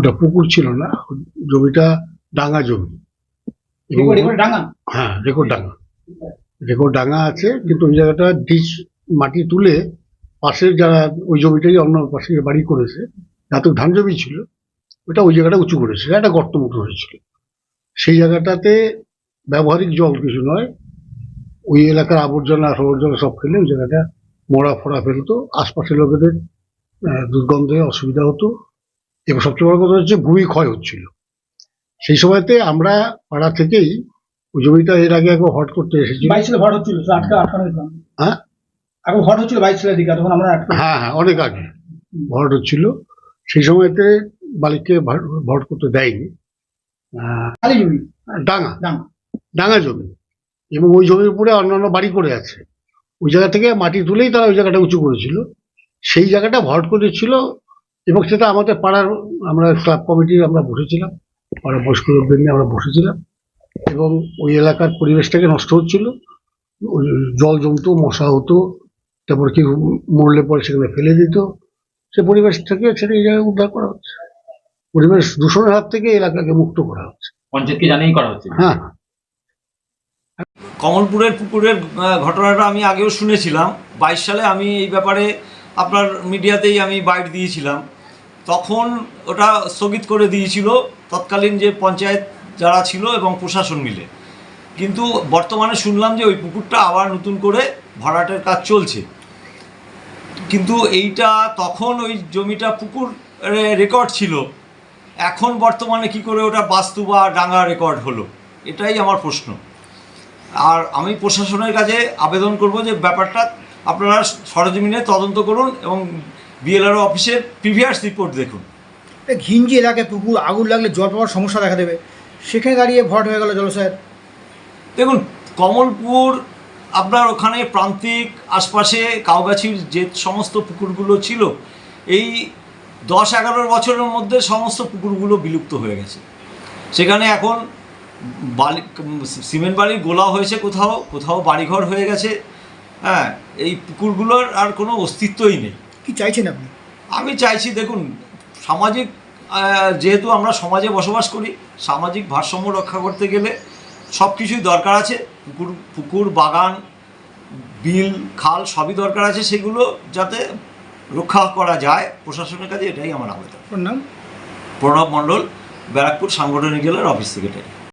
ওটা পুকুর ছিল না জমিটা ডাঙা জমি। হ্যাঁ রেকর্ড ডাঙা। রেকর্ড ডাঙা আছে কিন্তু ওই জায়গাটা ডিচ মাটি তুলে পাশের যারা ওই জমিটাই অন্য পাশে বাড়ি করেছে এত ধান জমি ছিল ওটা ওই জায়গাটা উঁচু করেছে। একটা গর্ত মতো হয়েছিল। সেই জায়গাটাতে ব্যবহারিক জল কিছু নয় ওই এলাকার আবর্জনা আবর্জনা সব ফেলে ওই জায়গাটা মোড়া ফোড়া ফেলতো। আশপাশের লোকেদের দুর্গন্ধে অসুবিধা হতো। এবং সবচেয়ে বড় কথা হচ্ছে ভূমি ক্ষয় হচ্ছিল। সেই সময়তে আমরা পাড়া থেকেই ওই জমিটা এর আগে একবার হট করতে এসেছি বাইশ ভোট হচ্ছিল আটকা আটকানো হ্যাঁ? এখন ভোট হচ্ছিল বাইশ দিকে তখন আমরা হ্যাঁ হ্যাঁ অনেক আগে ভট হচ্ছিল। সেই সময়তে বালিককে ভট করতে দেয়নি। ডাঙা। ডাঙা। জমি। এবং ওই জমির উপরে অন্যান্য বাড়ি করে আছে। ওই জায়গা থেকে মাটি তুলেই তারা ওই জায়গাটা উঁচু করেছিল। সেই জায়গাটা ভট করেছিল এবং সেটা আমাদের পাড়ার আমরা ক্লাব কমিটি আমরা বসেছিলাম। পাড়ার বয়স্ক লোকদের নিয়ে আমরা বসেছিলাম। এবং ওই এলাকার পরিবেশটাকে নষ্ট হচ্ছিল। ওই জল জমতো মশা হতো তারপর কি মরলে পরে সেখানে ফেলে দিত। সে পরিবেশ থেকে সেটা এই জায়গায় উদ্ধার করা হচ্ছে। পরিবেশ দূষণের হাত থেকে এলাকাকে মুক্ত করা হচ্ছে। পঞ্চায়েতকে জানিয়েই করা হচ্ছে। হ্যাঁ। কমলপুরের পুকুরের ঘটনাটা আমি আগেও শুনেছিলাম। বাইশ সালে আমি এই ব্যাপারে আপনার মিডিয়াতেই আমি বাইট দিয়েছিলাম। তখন ওটা স্থগিত করে দিয়েছিল তৎকালীন যে পঞ্চায়েত যারা ছিল এবং প্রশাসন মিলে। কিন্তু বর্তমানে শুনলাম যে ওই পুকুরটা আবার নতুন করে ভরাটের কাজ চলছে। কিন্তু এইটা তখন ওই জমিটা পুকুর রেকর্ড ছিল। এখন বর্তমানে কি করে ওটা বাস্তু বা ডাঙ্গা রেকর্ড হলো, এটাই আমার প্রশ্ন। আর আমি প্রশাসনের কাছে আবেদন করব যে ব্যাপারটা আপনারা সরজমিনে তদন্ত করুন এবং বিএলআরও অফিসের প্রিভিয়াস রিপোর্ট দেখুন। এই ঘিঞ্জি এলাকায় পুকুর আগুন লাগলে জল পাওয়ার সমস্যা দেখা দেবে। সেখানে দাঁড়িয়ে ভট হয়ে গেল জলাশয়ের দেখুন কমলপুর আপনার ওখানে প্রান্তিক আশপাশে কাউগাছির যে সমস্ত পুকুরগুলো ছিল এই দশ এগারো বছরের মধ্যে সমস্ত পুকুরগুলো বিলুপ্ত হয়ে গেছে। সেখানে এখন বালি সিমেন্ট বালির গোলা হয়েছে কোথাও কোথাও বাড়িঘর হয়ে গেছে। হ্যাঁ এই পুকুরগুলোর আর কোনো অস্তিত্বই নেই। কি চাইছেন আপনি? আমি চাইছি দেখুন সামাজিক যেহেতু আমরা সমাজে বসবাস করি সামাজিক ভারসাম্য রক্ষা করতে গেলে সব কিছুই দরকার আছে। পুকুর পুকুর বাগান বিল খাল সবই দরকার আছে সেগুলো যাতে রক্ষা করা যায় প্রশাসনের কাছে এটাই আমার আবেদন। নাম? প্রণব মণ্ডল ব্যারাকপুর সাংগঠনিক জেলার অফিস সেক্রেটারি।